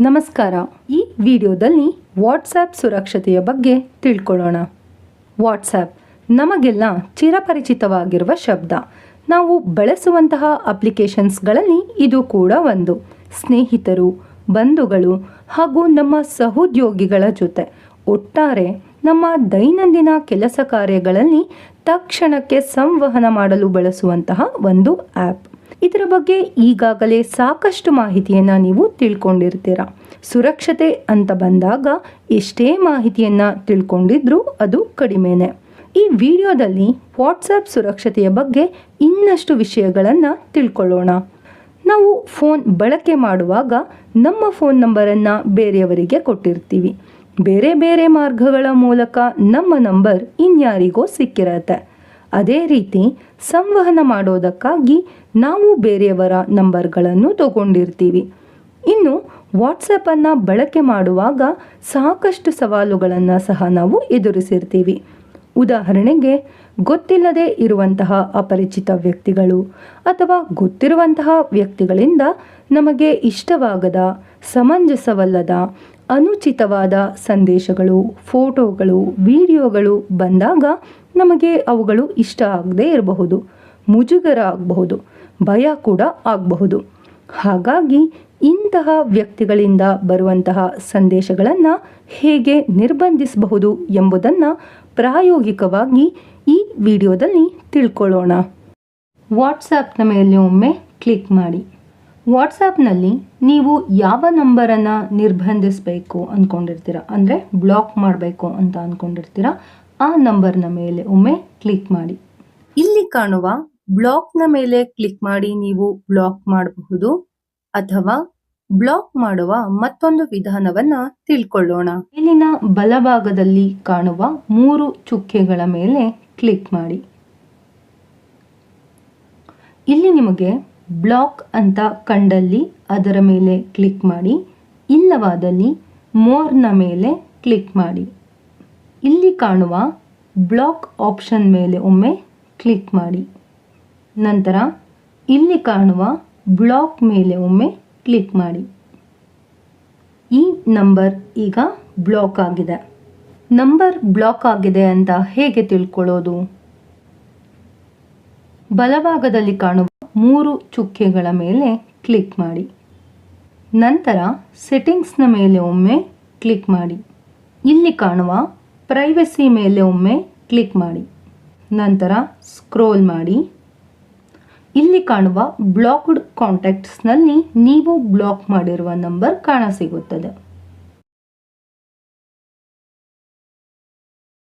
ನಮಸ್ಕಾರ. ಈ ವಿಡಿಯೋದಲ್ಲಿ ವಾಟ್ಸ್ಆ್ಯಪ್ ಸುರಕ್ಷತೆಯ ಬಗ್ಗೆ ತಿಳ್ಕೊಳ್ಳೋಣ. ವಾಟ್ಸ್ಆ್ಯಪ್ ನಮಗೆಲ್ಲ ಚಿರಪರಿಚಿತವಾಗಿರುವ ಶಬ್ದ. ನಾವು ಬಳಸುವಂತಹ ಅಪ್ಲಿಕೇಶನ್ಸ್ಗಳಲ್ಲಿ ಇದು ಕೂಡ ಒಂದು. ಸ್ನೇಹಿತರು, ಬಂಧುಗಳು ಹಾಗೂ ನಮ್ಮ ಸಹೋದ್ಯೋಗಿಗಳ ಜೊತೆ. ಒಟ್ಟಾರೆ ನಮ್ಮ ದೈನಂದಿನ ಕೆಲಸ ಕಾರ್ಯಗಳಲ್ಲಿ ತಕ್ಷಣಕ್ಕೆ ಸಂವಹನ ಮಾಡಲು ಬಳಸುವಂತಹ ಒಂದು ಆ್ಯಪ್ ಇದರ ಬಗ್ಗೆ ಈಗಾಗಲೇ ಸಾಕಷ್ಟು ಮಾಹಿತಿಯನ್ನು ನೀವು ತಿಳ್ಕೊಂಡಿರ್ತೀರ. ಸುರಕ್ಷತೆ ಅಂತ ಬಂದಾಗ ಎಷ್ಟೇ ಮಾಹಿತಿಯನ್ನು ತಿಳ್ಕೊಂಡಿದ್ರೂ ಅದು ಕಡಿಮೆನೆ. ಈ ವಿಡಿಯೋದಲ್ಲಿ ವಾಟ್ಸಪ್ ಸುರಕ್ಷತೆಯ ಬಗ್ಗೆ ಇನ್ನಷ್ಟು ವಿಷಯಗಳನ್ನು ತಿಳ್ಕೊಳ್ಳೋಣ. ನಾವು ಫೋನ್ ಬಳಕೆ ಮಾಡುವಾಗ ನಮ್ಮ ಫೋನ್ ನಂಬರನ್ನು ಬೇರೆಯವರಿಗೆ ಕೊಟ್ಟಿರ್ತೀವಿ. ಬೇರೆ ಬೇರೆ ಮಾರ್ಗಗಳ ಮೂಲಕ ನಮ್ಮ ನಂಬರ್ ಇನ್ಯಾರಿಗೋ ಸಿಕ್ಕಿರತ್ತೆ. ಅದೇ ರೀತಿ ಸಂವಹನ ಮಾಡೋದಕ್ಕಾಗಿ ನಾವು ಬೇರೆಯವರ ನಂಬರ್ಗಳನ್ನು ತಗೊಂಡಿರ್ತೀವಿ. ಇನ್ನು ವಾಟ್ಸಪ್ಪನ್ನು ಬಳಕೆ ಮಾಡುವಾಗ ಸಾಕಷ್ಟು ಸವಾಲುಗಳನ್ನು ಸಹ ನಾವು ಎದುರಿಸಿರ್ತೀವಿ. ಉದಾಹರಣೆಗೆ, ಗೊತ್ತಿಲ್ಲದೆ ಇರುವಂತಹ ಅಪರಿಚಿತ ವ್ಯಕ್ತಿಗಳು ಅಥವಾ ಗೊತ್ತಿರುವಂತಹ ವ್ಯಕ್ತಿಗಳಿಂದ ನಮಗೆ ಇಷ್ಟವಾಗದ, ಸಮಂಜಸವಲ್ಲದ ಅನುಚಿತವಾದ ಸಂದೇಶಗಳು, ಫೋಟೋಗಳು, ವಿಡಿಯೋಗಳು ಬಂದಾಗ ನಮಗೆ ಅವುಗಳು ಇಷ್ಟ ಆಗದೇ ಇರಬಹುದು, ಮುಜುಗರ ಆಗಬಹುದು, ಭಯ ಕೂಡ ಆಗಬಹುದು. ಹಾಗಾಗಿ ಇಂತಹ ವ್ಯಕ್ತಿಗಳಿಂದ ಬರುವಂತಹ ಸಂದೇಶಗಳನ್ನು ಹೇಗೆ ನಿರ್ಬಂಧಿಸಬಹುದು ಎಂಬುದನ್ನು ಪ್ರಾಯೋಗಿಕವಾಗಿ ಈ ವಿಡಿಯೋದಲ್ಲಿ ತಿಳ್ಕೊಳ್ಳೋಣ. ವಾಟ್ಸಾಪ್ನ ಮೇಲೆ ಒಮ್ಮೆ ಕ್ಲಿಕ್ ಮಾಡಿ. ವಾಟ್ಸಪ್ನಲ್ಲಿ ನೀವು ಯಾವ ನಂಬರನ್ನು ನಿರ್ಬಂಧಿಸಬೇಕು ಅಂದ್ಕೊಂಡಿರ್ತೀರ ಅಂದರೆ ಬ್ಲಾಕ್ ಮಾಡಬೇಕು ಅಂತ ಅಂದ್ಕೊಂಡಿರ್ತೀರ ಆ ನಂಬರ್ನ ಮೇಲೆ ಒಮ್ಮೆ ಕ್ಲಿಕ್ ಮಾಡಿ. ಇಲ್ಲಿ ಕಾಣುವ ಬ್ಲಾಕ್ನ ಮೇಲೆ ಕ್ಲಿಕ್ ಮಾಡಿ ನೀವು ಬ್ಲಾಕ್ ಮಾಡಬಹುದು ಅಥವಾ ಬ್ಲಾಕ್ ಮಾಡುವ ಮತ್ತೊಂದು ವಿಧಾನವನ್ನ ತಿಳ್ಕೊಳ್ಳೋಣ. ಇಲ್ಲಿನ ಬಲಭಾಗದಲ್ಲಿ ಕಾಣುವ ಮೂರು ಚುಕ್ಕೆಗಳ ಮೇಲೆ ಕ್ಲಿಕ್ ಮಾಡಿ. ಇಲ್ಲಿ ನಿಮಗೆ ಬ್ಲಾಕ್ ಅಂತ ಕಂಡಲ್ಲಿ ಅದರ ಮೇಲೆ ಕ್ಲಿಕ್ ಮಾಡಿ, ಇಲ್ಲವಾದಲ್ಲಿ ಮೋರ್ನ ಮೇಲೆ ಕ್ಲಿಕ್ ಮಾಡಿ. ಇಲ್ಲಿ ಕಾಣುವ ಬ್ಲಾಕ್ ಆಪ್ಷನ್ ಮೇಲೆ ಒಮ್ಮೆ ಕ್ಲಿಕ್ ಮಾಡಿ. ನಂತರ ಇಲ್ಲಿ ಕಾಣುವ ಬ್ಲಾಕ್ ಮೇಲೆ ಒಮ್ಮೆ ಕ್ಲಿಕ್ ಮಾಡಿ. ಈ ನಂಬರ್ ಈಗ ಬ್ಲಾಕ್ ಆಗಿದೆ. ನಂಬರ್ ಬ್ಲಾಕ್ ಆಗಿದೆ ಅಂತ ಹೇಗೆ ತಿಳ್ಕೊಳ್ಳೋದು? ಬಲಭಾಗದಲ್ಲಿ ಕಾಣುವ ಮೂರು ಚುಕ್ಕೆಗಳ ಮೇಲೆ ಕ್ಲಿಕ್ ಮಾಡಿ. ನಂತರ ಸೆಟ್ಟಿಂಗ್ಸ್ನ ಮೇಲೆ ಒಮ್ಮೆ ಕ್ಲಿಕ್ ಮಾಡಿ. ಇಲ್ಲಿ ಕಾಣುವ ಪ್ರೈವಸಿ ಮೇಲೆ ಒಮ್ಮೆ ಕ್ಲಿಕ್ ಮಾಡಿ. ನಂತರ ಸ್ಕ್ರೋಲ್ ಮಾಡಿ. ಇಲ್ಲಿ ಕಾಣುವ ಬ್ಲಾಕ್ಡ್ ಕಾಂಟ್ಯಾಕ್ಟ್ಸ್ನಲ್ಲಿ ನೀವು ಬ್ಲಾಕ್ ಮಾಡಿರುವ ನಂಬರ್ ಕಾಣಸಿಗುತ್ತದೆ.